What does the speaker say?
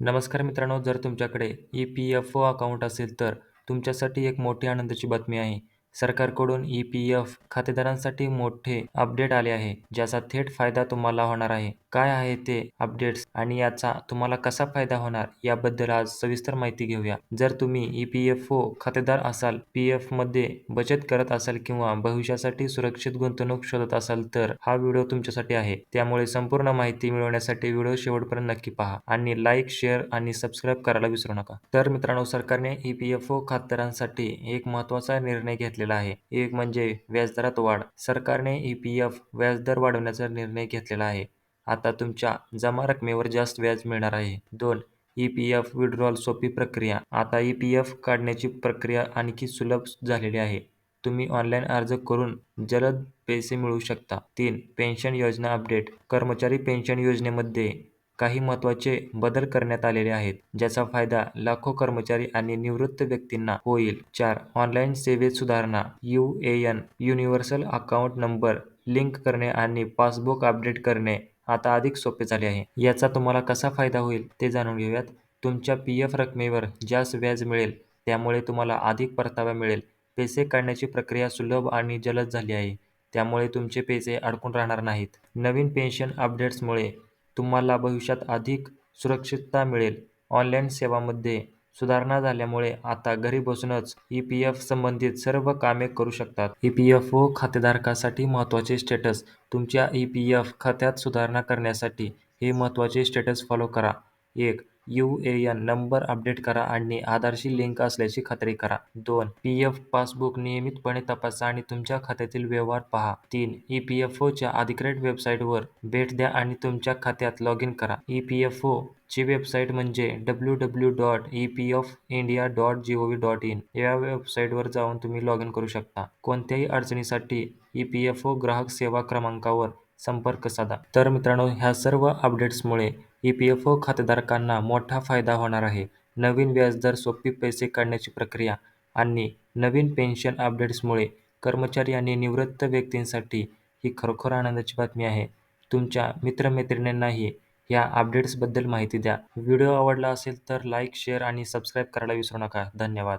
नमस्कार मित्रांनो जर तुमच्याकडे E P F O account असेल तर तुमच्यासाठी एक मोठी आनंदाची बातमी आहे. सरकारकडून ई पी एफ खातेदारांसाठी मोठे अपडेट आले आहे ज्याचा थेट फायदा तुम्हाला होणार आहे. काय आहे ते अपडेट्स आणि याचा तुम्हाला कसा फायदा होणार याबद्दल आज सविस्तर माहिती घेऊया. जर तुम्ही ई पी एफ ओ खातेदार असाल पी एफमध्ये बचत करत असाल किंवा भविष्यासाठी सुरक्षित गुंतवणूक शोधत असाल तर हा व्हिडिओ तुमच्यासाठी आहे. त्यामुळे संपूर्ण माहिती मिळवण्यासाठी व्हिडिओ शेवटपर्यंत नक्की पहा आणि लाईक शेअर आणि सबस्क्राईब करायला विसरू नका. तर मित्रांनो सरकारने ई पी एफ ओ खातेदारांसाठी एक महत्त्वाचा निर्णय घेतलेला आहे. एक म्हणजे व्याजदरात वाढ. सरकारने ई पी एफ व्याजदर वाढवण्याचा निर्णय घेतलेला आहे. आता तुमच्या जमा रकमेवर जास्त व्याज मिळणार आहे. दोन ई पी एफ विड्रॉल सोपी प्रक्रिया. आता ई पी एफ काढण्याची प्रक्रिया आणखी सुलभ झालेली आहे. तुम्ही ऑनलाईन अर्ज करून जलद पैसे मिळवू शकता. तीन पेन्शन योजना अपडेट. कर्मचारी पेन्शन योजनेमध्ये काही महत्त्वाचे बदल करण्यात आलेले आहेत ज्याचा फायदा लाखो कर्मचारी आणि निवृत्त व्यक्तींना होईल. चार ऑनलाईन सेवेत सुधारणा. U A N universal account number link करणे आणि पासबुक अपडेट करणे. आता अधिक सोपे झाले आहे. याचा तुम्हाला कसा फायदा होईल ते जाणून घेऊयात. तुमच्या पी एफ रकमेवर जास्त व्याज मिळेल त्यामुळे तुम्हाला अधिक परतावा मिळेल. पैसे काढण्याची प्रक्रिया सुलभ आणि जलद झाली आहे. त्यामुळे तुमचे पैसे अडकून राहणार नाहीत. नवीन पेन्शन अपडेट्समुळे तुम्हाला भविष्यात अधिक सुरक्षितता मिळेल. ऑनलाईन सेवामध्ये सुधारणा झाल्यामुळे आता घरी बसूनच ई पी एफ संबंधित सर्व कामे करू शकतात. ई पी एफ ओ खातेधारकासाठी महत्त्वाचे स्टेटस. तुमच्या ई पी एफ खात्यात सुधारणा करण्यासाठी हे महत्त्वाचे स्टेटस फॉलो करा. एक U A N number update करा आणि आधारशी लिंक असल्याची खात्री करा. दोन पी एफ पासबुक नियमितपणे तपासा आणि तुमच्या खात्यातील व्यवहार पहा. तीन ई पी एफ ओच्या अधिकृत वेबसाईटवर भेट द्या आणि तुमच्या खात्यात लॉग इन करा. ई पी एफ ओ ची वेबसाईट म्हणजे W W dot E P F India dot G O V dot in. या वेबसाईटवर जाऊन तुम्ही लॉग इन करू शकता. कोणत्याही अडचणीसाठी ई पी एफ ओ ग्राहक सेवा क्रमांकावर संपर्क साधा. तर मित्रांनो ह्या सर्व अपडेट्समुळे ई पी एफ ओ खातेधारकांना मोठा फायदा होणार आहे. नवीन व्याजदर सोपी पैसे काढण्याची प्रक्रिया आणि नवीन पेन्शन अपडेट्समुळे कर्मचारी आणि निवृत्त व्यक्तींसाठी ही खरोखर आनंदाची बातमी आहे. तुमच्या मित्रमैत्रिणींनाही या अपडेट्सबद्दल माहिती द्या. व्हिडिओ आवडला असेल तर लाईक शेअर आणि सबस्क्राईब करायला विसरू नका. धन्यवाद.